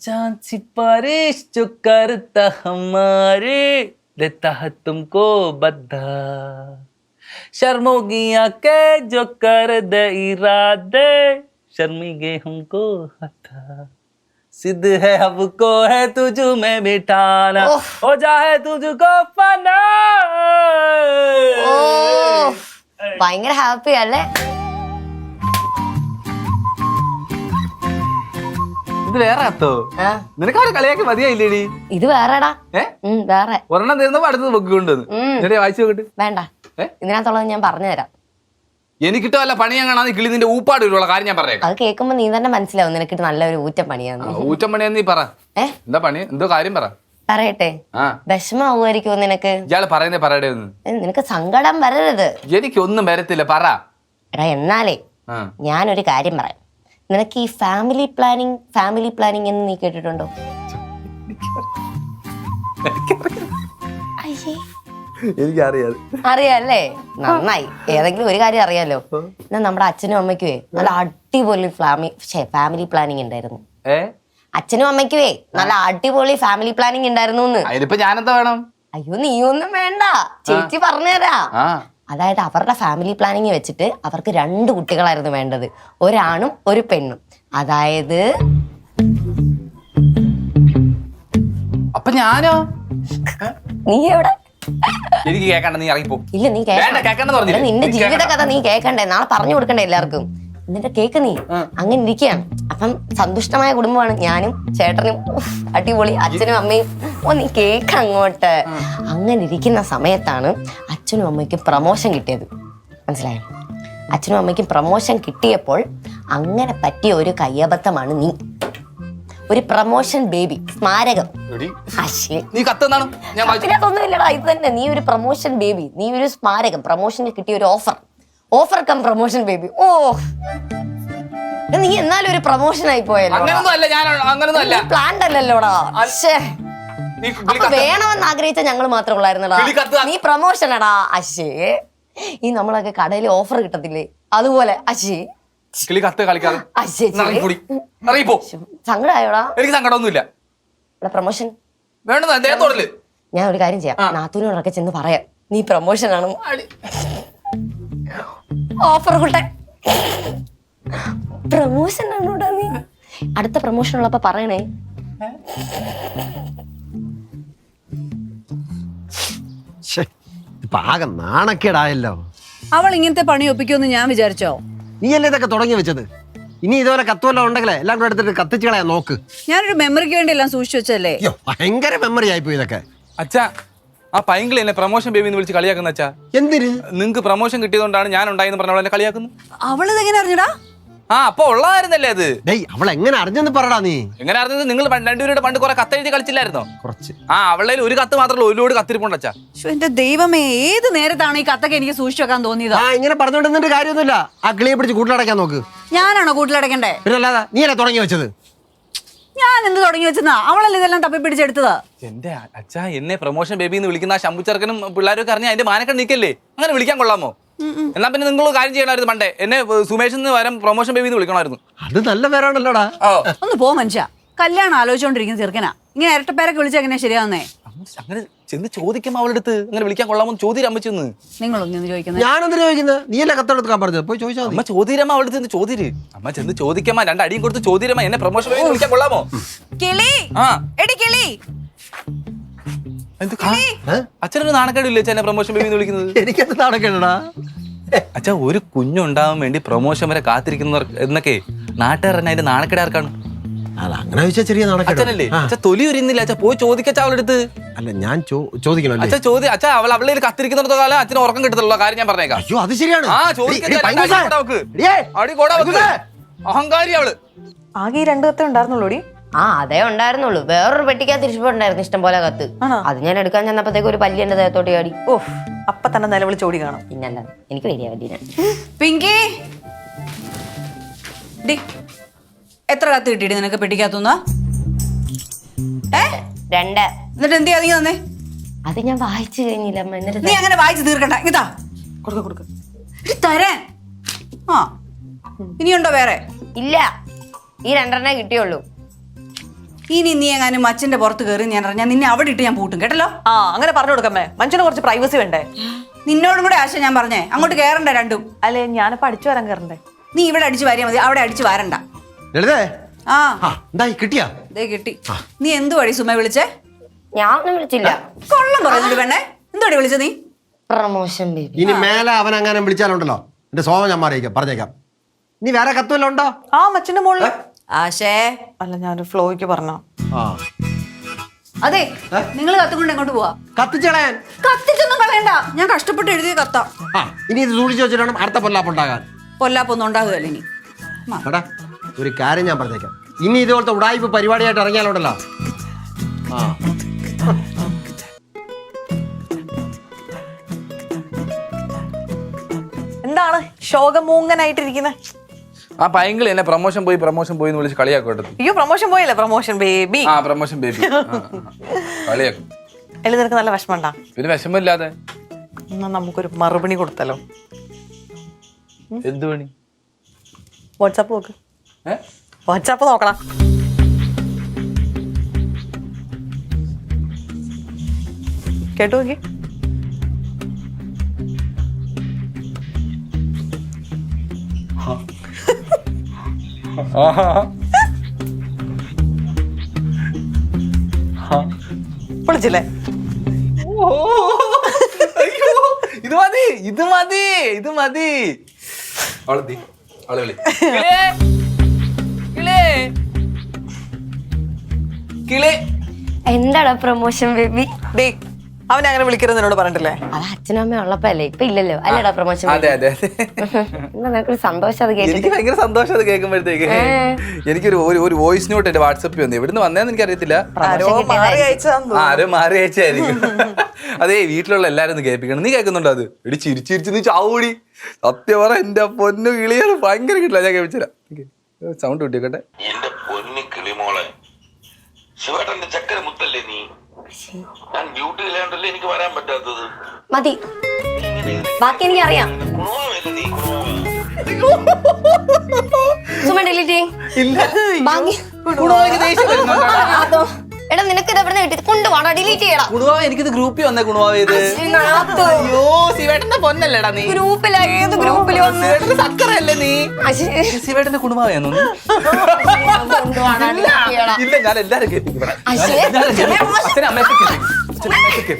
चांद सिपारिश जो करता हमारे देता है तुमको बद्धा शर्मोगी आंखें जो कर दे इरादे शर्मिगे हमको हथा सिद्ध है हमको है तुझ में बिठाना ओह। हो जाए तुझको फना ഓ ഭയങ്കര ഹാപ്പി അല്ലേ ഇത് വേറെ അത്തോ? നിനക്ക് അവരെ കളിയാക്കി മതിയായില്ലേടി? ഇത് വേറെടാ. വേറെ. ഒരെണ്ണം തരുന്നപ്പോ അടുത്തത് ബുക്ക് കൊണ്ടുവന്ന് വായിച്ചു നോക്കട്ടെ. വേണ്ട? ഇതിനകത്തുള്ളത് ഞാൻ പറഞ്ഞുതരാം. എനിക്കിട്ട് അല്ല പണി കാണാൻ കിളി നിന്റെ ഊപ്പാട് വരുള്ള കാര്യം ഞാൻ പറയാം അത് കേൾക്കുമ്പോ നീ തന്നെ മനസ്സിലാവും നിനക്കിട്ട് നല്ലൊരു ഊറ്റം പണിയാണ് ഊറ്റം പണിയാന്ന് നീ പറ. എന്താ പണി? എന്തോ കാര്യം പറ. പറയട്ടെ. ആ. വിഷമാവുമായിരിക്കും നിനക്ക്? ഇയാൾ പറയുന്നേ പറയടേ ഒന്ന്. നിനക്ക് സങ്കടം വരരുത്. എനിക്കൊന്നും വരത്തില്ല. പറ. എടാ എന്നാലേ ഞാനൊരു കാര്യം പറയാം. നിനക്ക് ഈ ഫാമിലി പ്ലാനിങ് ഫാമിലി പ്ലാനിങ് എന്ന് നീ കേട്ടിട്ടുണ്ടോ? അറിയാല്ലേ? നന്നായി. ഏതെങ്കിലും ഒരു കാര്യം അറിയാലോ? എന്നാ നമ്മുടെ അച്ഛനും അമ്മയ്ക്കുവേ നല്ല അടിപൊളി ഫാമി ഫാമിലി പ്ലാനിങ് ഉണ്ടായിരുന്നു. അച്ഛനും അമ്മയ്ക്കുവേ നല്ല അടിപൊളി ഫാമിലി പ്ലാനിങ് ഉണ്ടായിരുന്നു അയ്യോ അതിനിപ്പോ ഞാനെന്താ വേണം? അയ്യോ നീയൊന്നും വേണ്ട. ചേച്ചി പറഞ്ഞുതരാ. ആ. അതായത് അവരുടെ ഫാമിലി പ്ലാനിങ് വെച്ചിട്ട് അവർക്ക് രണ്ട് കുട്ടികളായിരുന്നു വേണ്ടത്. ഒരാണും ഒരു പെണ്ണും. അതായത് അപ്പൊ ഞാനോ? നീ എവിടെ? എനിക്ക് കേക്കണ്ട നീ ഇറങ്ങിപ്പോ. ഇല്ല നീ വേണ്ട, കേൾക്കണ്ടെന്ന് പറഞ്ഞില്ലേ? എടാ, നിന്റെ ജീവിത കഥ നീ കേക്കണ്ടേ നാളെ പറഞ്ഞു കൊടുക്കണ്ടേ എല്ലാവർക്കും? എന്നിട്ട് കേക്ക് നീ. അങ്ങനെ ഇരിക്കുകയാണ്. അപ്പം സന്തുഷ്ടമായ കുടുംബമാണ് ഞാനും ചേട്ടനും. ഉഫ്, അടിപൊളി അച്ഛനും അമ്മയും. ഓ നീ കേക്ക് അങ്ങോട്ട്. അങ്ങനെ ഇരിക്കുന്ന സമയത്താണ് അച്ഛനും അമ്മയ്ക്കും പ്രമോഷൻ കിട്ടിയത്. മനസ്സിലായോ? അച്ഛനും അമ്മയ്ക്കും പ്രമോഷൻ കിട്ടിയപ്പോൾ അങ്ങനെ പറ്റിയ ഒരു കയ്യബദ്ധമാണ് നീ. ഒരു പ്രമോഷൻ ബേബി സ്മാരകം. നീ ഇത് തന്നെ. നീ ഒരു പ്രമോഷൻ ബേബി നീ ഒരു സ്മാരകം. പ്രൊമോഷന് കിട്ടിയ ഒരു offer offer cum promotion baby ഓ. നീ എന്നാലും ഒരു പ്രൊമോഷൻ ആയി പോയല്ലോ. പ്ലാന്റ് അല്ലല്ലോടാ. അപ്പൊ. വേണമെന്ന് ആഗ്രഹിച്ച ഞങ്ങൾ മാത്രമേ ഉള്ളായിരുന്നടാ. നീ പ്രൊമോഷൻ അടാ അശേ ഈ നമ്മളൊക്കെ കടയിൽ ഓഫർ കിട്ടത്തില്ലേ? അതുപോലെ അശേ കിളി കത്ത് കളിക്കാതെ സങ്കടമായോടാ എനിക്ക് സങ്കടമൊന്നുമില്ല. പ്രൊമോഷൻ ഞാൻ ഒരു കാര്യം ചെയ്യാം. നാത്തൂനോടൊക്കെ ചെന്ന് പറയാം. നീ പ്രൊമോഷൻ ആണ്. ഓഫർ കൂട്ടെ പ്രൊമോഷൻ ആണോടാ നീ? അടുത്ത പ്രൊമോഷൻ ഉള്ളപ്പോ പറയണേ. ആകെ നാണക്കേടായല്ലോ. അവൾ ഇങ്ങനത്തെ പണി ഒപ്പിക്കുമെന്ന് ഞാൻ വിചാരിച്ചോ? നീ അല്ലേ ഇതൊക്കെ തുടങ്ങി വെച്ചത്? ഇനി ഇതുപോലെ കത്തുവല്ലോ ഉണ്ടെങ്കിലേ എല്ലാം കൂടെ എടുത്തിട്ട് കത്തിച്ച് കളയാ നോക്ക്. ഞാനൊരു മെമ്മറിക്ക് വേണ്ടി എല്ലാം സൂക്ഷിച്ചു വെച്ചല്ലേ അയ്യോ ഭയങ്കര മെമ്മറി ആയിപ്പോയി ഇതൊക്കെ. അച്ഛാ ആ പൈങ്കിളി എന്നെ പ്രൊമോഷൻ ബേബി എന്ന് വിളിച്ച് കളിയാക്കുന്ന അച്ഛാ. എന്തിന്? നിങ്ങൾക്ക് പ്രൊമോഷൻ കിട്ടിയതുകൊണ്ടാണ് ഞാൻ ഉണ്ടായെന്ന് പറഞ്ഞ കളിയാക്കുന്നത് കളിയാക്കുന്നു. അവൾ ഇതെങ്ങനെ അറിഞ്ഞടാ? ആ അപ്പൊ ഉള്ളതായിരുന്നല്ലേ അത്? ഡേയ് അവൾ എങ്ങനെ അറിഞ്ഞെന്ന് പറടാ നീ? എങ്ങനെ അറിഞ്ഞത്? നിങ്ങൾ രണ്ടുപേരുടെ പണ്ട് കുറെ കത്തെഴുതി കളിച്ചില്ലായിരുന്നോ? കുറച്ച്. ആ അവളെ ഒരു കത്ത് മാത്രമല്ല ഒരു ലോഡ് കത്തിരിപ്പുണ്ട് അച്ഛാ. ശ്ശോ, എന്റെ ദൈവമേ ഏത് നേരത്താണ് ഈ കത്തൊക്കെ എനിക്ക് സൂക്ഷിച്ചു വെക്കാൻ തോന്നിയത്? ആ ഇങ്ങനെ പറഞ്ഞുകൊണ്ടിരുന്നിട്ട് കാര്യമൊന്നുമില്ല. ആ കിളിയെ പിടിച്ച് കൂട്ടിലടക്കാൻ നോക്ക്. ഞാനാണോ കൂട്ടിലടക്കണ്ടേ പിന്നെ അല്ലാതെ നീയല്ലേ തുടങ്ങി വെച്ചത്? ഞാൻ എന്ത് തുടങ്ങി വെച്ചെന്നാ? അവളല്ലേ ഇതെല്ലാം തപ്പി പിടിച്ചെടുത്തത് എന്റെ അച്ഛാ എന്നെ പ്രൊമോഷൻ ബേബി എന്ന് വിളിക്കുന്ന ആ ശമ്പു പിള്ളേരൊക്കെ അറിഞ്ഞാൽ അതിന്റെ മാനക്കൺ നിൽക്കല്ലേ അങ്ങനെ വിളിക്കാൻ കൊള്ളാമോ? എന്നാ പിന്നെ നിങ്ങൾ കാര്യം ചെയ്യണമായിരുന്നു പണ്ടേ എന്നെ സുമേഷ് എന്ന് വരം പ്രൊമോഷൻ ബേബി എന്ന് വിളിക്കണമായിരുന്നു. അത് നല്ല പേരാണല്ലോടാ. ഒന്ന് പോ മനുഷ്യ. കല്യാണം ആലോചിച്ചോണ്ടിരിക്കുന്ന ചെറുക്കനാ. ഇങ്ങനെ ഇരട്ടപ്പേരൊക്കെ വിളിച്ച എങ്ങനെ ശരിയാവുന്നേ? അങ്ങനെ ചെന്ന് ചോദിക്കാം അവളുടെ അടുത്ത് അങ്ങനെ വിളിക്കാൻ കൊള്ളാമോ ചോദ്യം അമ്മച്ചൊന്ന് നിങ്ങളൊന്നും ചോദിക്കുന്നത് ഞാനെന്തിനു ചോദിക്കുന്നത് നീയല്ലേ കത്തെടുക്കാൻ പറഞ്ഞത്? പോയി ചോദിച്ചാൽ അമ്മ ചോദ്യരമ്മ അവളുടെ ചെന്ന് ചോദ്യര് അമ്മ ചെന്ന് ചോദിക്കമ്മ രണ്ടടിയും കൊടുത്ത് ചോദ്യരമ്മ എന്നെ പ്രൊമോഷൻ വിളിക്കാൻ കൊള്ളാമോ? കിളി. ആ. എടി കിളി. അച്ഛനൊരു നാണക്കേടില്ലേ അച്ഛനെ പ്രൊമോഷൻ ബേബി എന്ന് വിളിക്കുന്നത്? എനിക്കത് നാണക്കേടാ അച്ഛാ ഒരു കുഞ്ഞുണ്ടാവാൻ വേണ്ടി പ്രൊമോഷൻ വരെ കാത്തിരിക്കുന്നവർ എന്നൊക്കെ നാട്ടുകാരനെ അതിന്റെ നാണക്കേട് ആർക്കാണ് അങ്ങനെ ചോദിച്ചാൽ ചെറിയ നാണക്കേട്. അച്ഛനല്ലേ? അച്ഛാ തൊലി ഉരിയുന്നില്ല? അച്ഛാ പോയി ചോദിക്കച്ച അല്ല ഞാൻ ചോ- ചോദിക്കണല്ലേ അച്ഛാ ചോദ്യം അച്ഛാ അവൾ അവളെ കത്തിരിക്കുന്നിടത്തോ കാലം അച്ഛന് ഉറക്കം കിട്ടത്തുള്ള കാര്യം ഞാൻ പറഞ്ഞേക്കാം. അയ്യോ അത് ശരിയാണ്. ആ. അഹങ്കാരി അവൾ. ആകെ രണ്ടു രണ്ട് കത്തേ ഉണ്ടായിരുന്നുള്ളൂടി. ആ അതേ ഉണ്ടായിരുന്നുള്ളൂ. വേറൊരു പെട്ടിക്കാ തിരിച്ചുപോയിട്ടുണ്ടായിരുന്നു ഇഷ്ടം പോലെ കത്ത് ആണോ? അത് ഞാൻ എടുക്കാൻ ചെന്നപ്പോഴത്തേക്ക് ഒരു പല്ലി എന്റെ ദേഹത്തോട്ട് ചാടി. ഓഹ് അപ്പൊ തന്നെ നിലവിളിച്ച് ഓടി കാണും. ഇന്നല്ല എനിക്ക് പല്ലിനെ പിങ്കി! ഡി എത്ര കത്ത് കിട്ടിയിട്ട് നിനക്ക് പെട്ടിക്കകത്തുനിന്ന്? ഏ? രണ്ട്. എന്നിട്ട് എന്ത് ചെയ്യാ നീ തന്നെ? അത് ഞാൻ വായിച്ചു കഴിഞ്ഞില്ല അമ്മ എന്നിട്ട് നീ അങ്ങനെ വായിച്ച് തീർക്കണ്ട. ഇതാ കൊടുക്ക കൊടുക്ക. ഇത് തരാൻ. ആ. ഇനിയുണ്ടോ വേറെ? ഇല്ല. ഈ രണ്ടെണ്ണേ കിട്ടിയുള്ളൂ. ഇനി നീ എങ്ങാനും അച്ഛന്റെ പുറത്ത് കയറി ഞാൻ അറിഞ്ഞാൽ നിന്നെ അവിടെ ഇട്ട് ഞാൻ പൂട്ടും കേട്ടല്ലോ? ആ അങ്ങനെ പറഞ്ഞു കൊടുക്കമ്മേ. മനുഷ്യന് കുറച്ച് പ്രൈവസി വേണ്ടേ? നിന്നോടും കൂടെ ആശ ഞാൻ പറഞ്ഞേ. അങ്ങോട്ട് കയറണ്ട രണ്ടും. അല്ലെ ഞാനിപ്പോ അടിച്ചു വരാൻ കയറണ്ടേ നീ ഇവിടെ അടിച്ചു വാരിയാ മതി. അവിടെ അടിച്ചു വാരണ്ട. ലളിതേ? ആ. എന്തായി കിട്ടിയാ? ദേ കിട്ടി. നീ എന്തു വഴി സുമ വിളിച്ചേ? ഞാൻ ഒന്നും വിളിച്ചില്ല കൊള്ളം പറയുന്നുണ്ട് പെണ്ണേ. എന്തുവടി വിളിച്ചത് നീ? പ്രമോഷൻ ബേബി ഇനി മേലെ അവൻ അങ്ങനെ വിളിച്ചാലുണ്ടല്ലോ. എന്റെ സോമ ഞാൻ മാറിയേക്കാം. പറഞ്ഞേക്കാം. നീ വേറെ കത്തുവല്ലോ ഉണ്ടോ? ആ മച്ചിന്റെ മുകളിൽ ആശേ. അല്ല ഞാനൊരു ഫ്ലോയ്ക്ക് പറഞ്ഞ. ആ. അതെ നിങ്ങൾ കത്തുകൊണ്ട് എങ്ങോട്ട് പോവാ? കത്തിച്ചളയാൻ. കത്തിച്ചൊന്നും കളയണ്ട. ഞാൻ കഷ്ടപ്പെട്ട് എഴുതിയ കത്താം. ഇനി ഇത് സൂക്ഷിച്ചു വെച്ചിട്ട് വേണം അടുത്ത പൊല്ലാപ്പുണ്ടാകാൻ പൊല്ലാപ്പൊന്നും ഉണ്ടാകുമല്ലോ ഇനി. എടാ ഒരു കാര്യം ഞാൻ പറഞ്ഞേക്കാം. ഇനി ഇതുപോലത്തെ ഉടായ്പ പരിപാടിയായിട്ട് ഇറങ്ങിയാലുണ്ടല്ലോ. ആ. എന്താണ്? ശോകമൂങ്ങനായിട്ടിരിക്കുന്നത് ആ പൈങ്കിളി എന്നെ പ്രൊമോഷൻ പോയി പ്രൊമോഷൻ പോയി എന്ന് വിളിച്ച് കളിയാക്കോട്ടെ അയ്യോ പ്രൊമോഷൻ പോയല്ലേ? പ്രൊമോഷൻ ബേബി ആ പ്രൊമോഷൻ ബേബി കളിയാക്കും. അല്ലെ നിനക്ക് നല്ല വിഷമണ്ടാ പിന്നെ വിഷമമില്ലാതെ. എന്നാ നമുക്കൊരു മറുപണി കൊടുത്തല്ലോ എന്ത് പണി? വാട്സാപ്പ് നോക്ക്. ഏ? വാട്സാപ്പ് നോക്കണം. കേട്ടു നോക്കി. പൊളിച്ചില്ലേ? അയ്യോ. ഇത് മതി ഇത് മതി ഇത് മതി. അവളെ തീ അവളെ വിളി. കിളേ. എന്താടാ പ്രൊമോഷൻ ബേബി ഡേ അവനെ അങ്ങനെ വിളിക്കരുത് എന്നോട് പറഞ്ഞിട്ടില്ലേ? അത് അച്ഛനും അമ്മയും ഉള്ളപ്പോ അല്ലേ ഇപ്പൊ ഇല്ലല്ലോ. അല്ലേടാ പ്രൊമോഷൻ അതെ അതെ അതെ. എന്നാ നിനക്കൊരു സന്തോഷം അത് കേട്ടിട്ട്? എനിക്ക് ഭയങ്കര സന്തോഷം അത് കേൾക്കുമ്പോഴത്തേക്ക്. എനിക്കൊരു ഒരു ഒരു വോയിസ് നോട്ട് എന്റെ വാട്സപ്പിൽ വന്നു. എവിടുന്ന് വന്നേന്ന് എനിക്ക് അറിയത്തില്ല ആരോ മാറി ആ, ആരോ മാറി അയച്ചായിരിക്കും അതെ വീട്ടിലുള്ള എല്ലാരും ഒന്ന് കേൾപ്പിക്കണം. നീ കേൾക്കുന്നുണ്ടോ അത്? ഇടി ചിരിച്ചിരിച്ച് നീ ചാവൂടി. സത്യം പറ എന്റെ പൊന്നു കിളിയാണ് ഭയങ്കര കിട്ടില്ല. ഞാൻ കേൾപ്പിച്ചില്ല സൗണ്ട് കിട്ടിയോട്ടെ എന്റെ പൊന്നു കിളിമോളെ ശിവേട്ടന്റെ ചക്കര മുത്തല്ലേ നീ? ഞാൻ ഡ്യൂട്ടി ഇല്ലാണ്ടല്ലേ എനിക്ക് വരാൻ പറ്റാത്തത്. മതി. ബാക്കി എനിക്ക് അറിയാം. സുമ ഡിലീറ്റ് ഇല്ല. ബാക്കി? അതോ. എടാ നിനക്ക് ഇത് എവിടെ കിട്ടി കൊണ്ടുപോടാ ഡിലീറ്റ് ചെയ്യടാ. എനിക്ക് എനിക്കിത് ഗ്രൂപ്പിൽ വന്ന ഇത്. ഇതിനകത്ത് അയ്യോ ശിവേട്ടന്റെ പൊന്നല്ലേടാ നീ. ഗ്രൂപ്പിലാ ഏത് ശിവേട്ടന്റെ സക്കറല്ലേ നീ ശിവേട്ടന്റെ കുണുവാവയാണോ നീ? കൊണ്ടുപോടാ, delete ചെയ്യടാ. ഇല്ല ഞാൻ എല്ലാരും കേൾപ്പിക്കും അമ്മയൊക്കെ കേൾപ്പിക്കും.